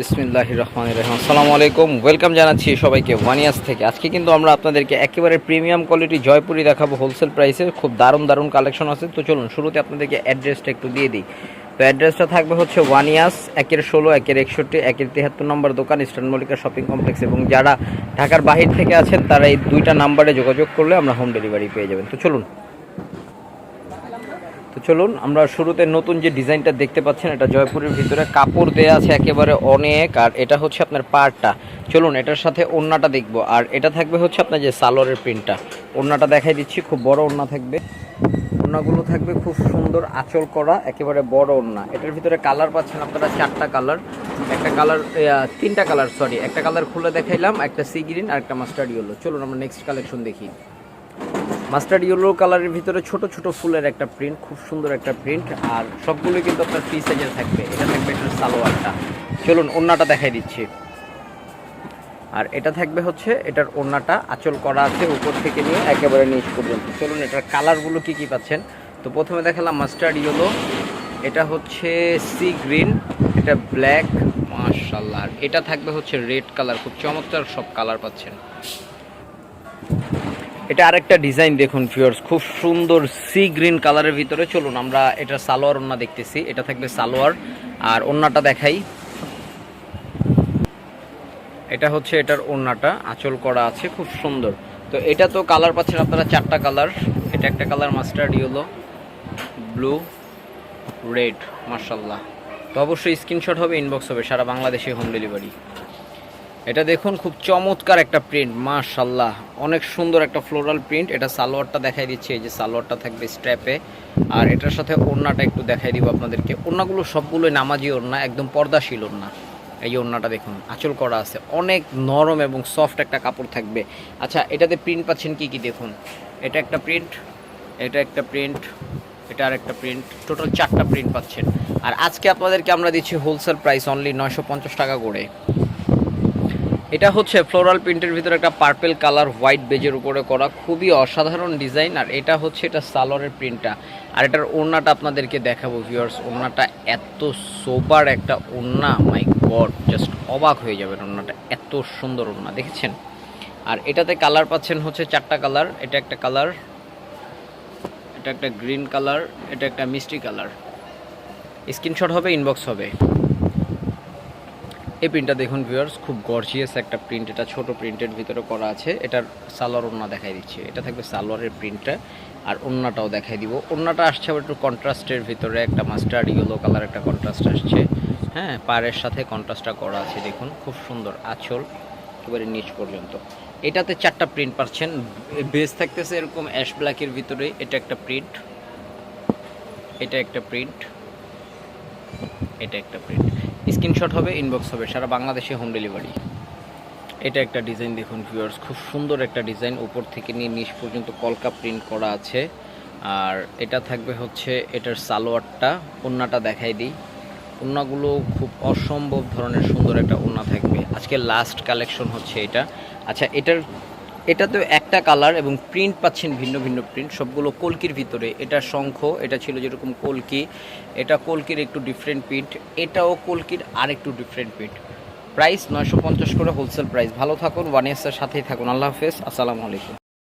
বিসমিল্লাহ রহমান রহিম। আসসালামু আলাইকুম। ওয়েলকাম জানাচ্ছি সবাইকে ওয়ানিয়াস থেকে। আজকে কিন্তু আমরা আপনাদেরকে একেবারে প্রিমিয়াম কোয়ালিটি জয়পুরি দেখাবো হোলসেল প্রাইসে। খুব দারুণ দারুণ কালেকশন আছে। তো চলুন, শুরুতে আপনাদেরকে অ্যাড্রেসটা একটু দিয়ে দিই। তো অ্যাড্রেসটা থাকবে হচ্ছে ওয়ানিয়াস, একের ষোলো, একের একষট্টি, একের তিয়াত্তর নম্বর দোকান, ইস্টার্ন মল্লিকা শপিং কমপ্লেক্স। এবং যারা ঢাকার বাহির থেকে আছেন, তারা এই দুইটা নাম্বারে যোগাযোগ করলে আমরা হোম ডেলিভারি পেয়ে যাবেন। তো চলুন তো চলুন, আমরা শুরুতে নতুন যে ডিজাইনটা দেখতে পাচ্ছেন, এটা জয়পুরের ভিতরে কাপড় দেয়া আছে একেবারে অনেক, আর এটা হচ্ছে আপনার পাড়টা। চলুন, এটার সাথে ওড়নাটা দেখব, আর এটা থাকবে হচ্ছে আপনার যে সালোয়ারের প্রিন্টটা। ওড়নাটা দেখাই দিচ্ছি, খুব বড় ওড়না থাকবে। ওড়নাগুলো থাকবে খুব সুন্দর আঁচল করা, একেবারে বড় ওড়না। এটার ভিতরে কালার পাচ্ছেন আপনারা চারটা কালার। একটা কালার তিনটা কালার, সরি, একটা কালার খুলে দেখাইলাম, একটা সি গ্রিন আর একটা মাস্টার্ড ইয়েলো। চলুন, আমরা নেক্সট কালেকশন দেখি। মাস্টার্ড ইয়েলো কালারের ভিতরে ছোট ছোট ফুলের একটা প্রিন্ট খুব সুন্দর একটা প্রিন্ট আর সবগুলো কিন্তু আপনার ফ্রি সাইজের থাকবে। এটা থাকবে এটার সালোয়ারটা। চলুন, ওড়নাটা দেখাই দিচ্ছি। আর এটা থাকবে হচ্ছে, এটার ওড়নাটা আঁচল করা আছে উপর থেকে নিয়ে একেবারে নিচ পর্যন্ত। চলুন, এটার কালারগুলো কি কি পাচ্ছেন? তো প্রথমে দেখালাম মাস্টার্ড ইয়েলো এটা হচ্ছে সি গ্রিন এটা ব্ল্যাক মাশাল্লাহ আর এটা থাকবে হচ্ছে রেড কালার খুব চমৎকার সব কালার পাচ্ছেন। এটা আরেকটা ডিজাইন দেখুন ফিওর্স খুব সুন্দর সি গ্রিন কালারের ভিতরে। চলুন, আমরা এটা সালোয়ার ওন্না দেখতেছি। এটা থাকবে সালোয়ার। আর ওন্নাটা দেখাই। এটা হচ্ছে এটার ওন্নাটা। আঁচল করা আছে, খুব সুন্দর। তো এটা তো কালার পাচ্ছেন আপনারা চারটা কালার এটা একটা colour mustard yellow blue red মার্শাল্লাহ তো অবশ্যই স্ক্রিনশট হবে ইনবক্স হবে, সারা বাংলাদেশে হোম ডেলিভারি এটা দেখুন, খুব চমৎকার একটা প্রিন্ট মাশাল্লাহ অনেক সুন্দর একটা ফ্লোরাল প্রিন্ট এটা সালোয়ারটা দেখাই দিচ্ছে, এই যে সালোয়ারটা থাকবে স্ট্র্যাপে আর এটার সাথে ওড়নাটা একটু দেখাই দিব আপনাদেরকে। ওড়নাগুলো সবগুলোই নামাজি ওড়না, একদম পর্দাশীল ওড়না। এই ওড়নাটা দেখুন, আঁচল করা আছে। অনেক নরম এবং সফট একটা কাপড় থাকবে। আচ্ছা এটাতে প্রিন্ট পাচ্ছেন কি কি দেখুন? এটা একটা প্রিন্ট এটা একটা প্রিন্ট এটা আর একটা প্রিন্ট টোটাল চারটা প্রিন্ট পাচ্ছেন। আর আজকে আপনাদেরকে আমরা দিচ্ছি হোলসেল প্রাইস অনলি নয়শো পঞ্চাশ টাকা করে। এটা হচ্ছে ফ্লোরাল প্রিন্টের ভিতরে একটা পার্পেল কালার হোয়াইট বেজের উপরে করা খুবই অসাধারণ ডিজাইন আর এটা হচ্ছে এটা সালোয়ারের প্রিন্টটা আর এটার ওড়নাটা আপনাদেরকে দেখাবো ভিউয়ার্স ওড়নাটা এত সোবার একটা ওড়না মাই গড জাস্ট অবাক হয়ে যাবেন ওড়নাটা, এত সুন্দর ওড়না, দেখেছেন? আর এটাতে কালার পাচ্ছেন হচ্ছে চারটা কালার এটা একটা কালার এটা একটা গ্রিন কালার এটা একটা মিষ্টি কালার স্ক্রিনশট হবে ইনবক্স হবে। এই প্রিন্টটা দেখুন ভিউয়ার্স খুব গর্জিয়াস একটা প্রিন্ট এটা ছোট প্রিন্টের ভিতরে করা আছে। এটার সালোয়ার ওন্না দেখাই দিচ্ছে। এটা থাকবে সালোয়ারের প্রিন্টটা আর ওন্নাটাও দেখাই দিব। ওন্নাটা আসছে আবার একটু কন্ট্রাস্টের ভিতরে। একটা মাস্টার্ড ইয়েলো কালার একটা কন্ট্রাস্ট আসছে। হ্যাঁ পাড়ের সাথে কন্ট্রাস্টটা করা আছে, দেখুন। খুব সুন্দর আঁচল, একেবারে নিচ পর্যন্ত। এটাতে চারটা প্রিন্ট পাচ্ছেন। বেস থাকতেছে এরকম অ্যাশ ব্ল্যাকের ভিতরে। এটা একটা প্রিন্ট এটা একটা প্রিন্ট এটা একটা প্রিন্ট স্ক্রিনশট হবে ইনবক্স হবে, সারা বাংলাদেশে হোম ডেলিভারি এটা একটা ডিজাইন দেখুন ভিউয়ার্স খুব সুন্দর একটা ডিজাইন উপর থেকে নিয়ে নিচ পর্যন্ত কলকা প্রিন্ট করা আছে। আর এটা থাকবে হচ্ছে, এটার সালোয়ারটা, ওন্নাটা দেখাই দিই। ওন্নাগুলো খুব অসম্ভব ধরনের সুন্দর একটা ওন্না থাকবে। আজকে লাস্ট কালেকশন হচ্ছে এটা। আচ্ছা এটার এটা তো একটা কালার এবং প্রিন্ট পাচ্ছেন ভিন্ন ভিন্ন প্রিন্ট সবগুলো কলকির ভিতরে। এটা শঙ্খ, এটা ছিল যেরকম কলকি, এটা কলকির একটু ডিফারেন্ট প্রিন্ট এটাও কলকির আর একটু ডিফারেন্ট প্রিন্ট প্রাইস নয়শো পঞ্চাশ করে হোলসেল প্রাইস ভালো থাকুন ওয়ান এসের সাথেই থাকুন। আল্লাহ হাফেজ, আসসালামু আলাইকুম।